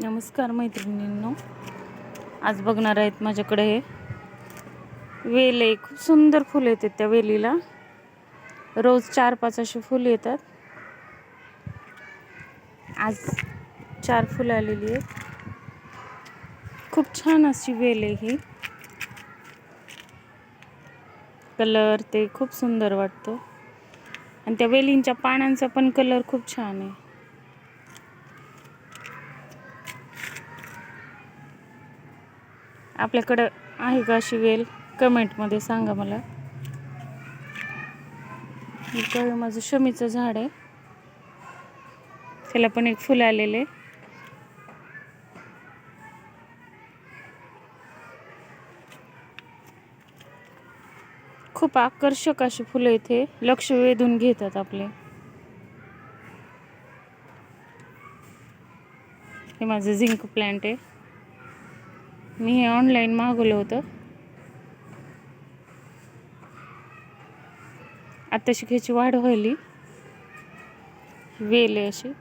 नमस्कार मैत्रिणींनो. आज बघणार आहेत माझ्याकडे हे वेल. आहे खूप सुंदर फुलं येतात त्या वेलीला. रोज चार पाच अशी फुलं येतात. आज चार फुलं आलेली आहेत. खूप छान अशी वेल आहे ही. कलर ते खूप सुंदर वाटतं. आणि त्या वेलींच्या पानांचा पण कलर खूप छान आहे. आपल्याकडं आहे का अशी वेल? कमेंटमध्ये सांगा मला. इकडं माझं शमीचं झाड आहे. त्याला पण एक फुल आलेले. खूप आकर्षक अशी फुलं इथे लक्ष वेधून घेतात आपले. हे माझं झिंक प्लांट आहे. मी हे ऑनलाईन मागवलं होतं. आत्ता शिकायची वाढ व्हायली. वेल आहे अशी.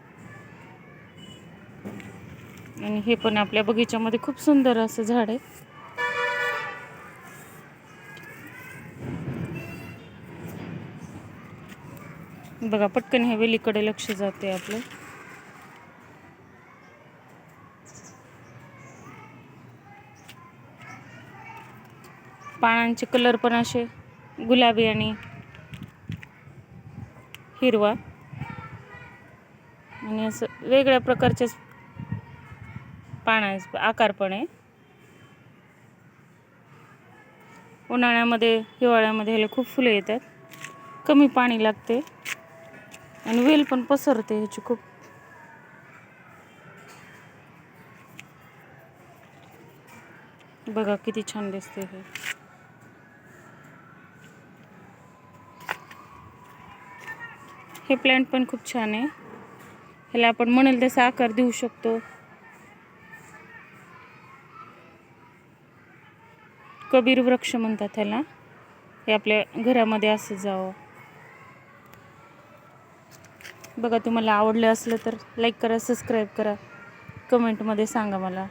आणि हे पण आपल्या बगीच्यामध्ये खूप सुंदर असं झाड आहे. बघा पटकन ह्या वेलीकडे लक्ष जाते आपलं. पानांचे कलर पण असे गुलाबी आणि हिरवा. आणि असं वेगळ्या प्रकारचे पाना आकार पण आहे. उन्हाळ्यामध्ये हिवाळ्यामध्ये ह्याला खूप फुलं येतात. कमी पाणी लागते. आणि वेल पण पसरते ह्याची खूप. बघा किती छान दिसते हे. हे प्लॅन्ट पण खूप छान आहे. ह्याला आपण म्हणेल तसा आकार देऊ शकतो. कबीर वृक्ष म्हणतात ह्याला. हे आपल्या घरामध्ये असं जावं. बघा तुम्हाला आवडलं असलं तर लाईक करा सबस्क्राईब करा. कमेंटमध्ये सांगा मला.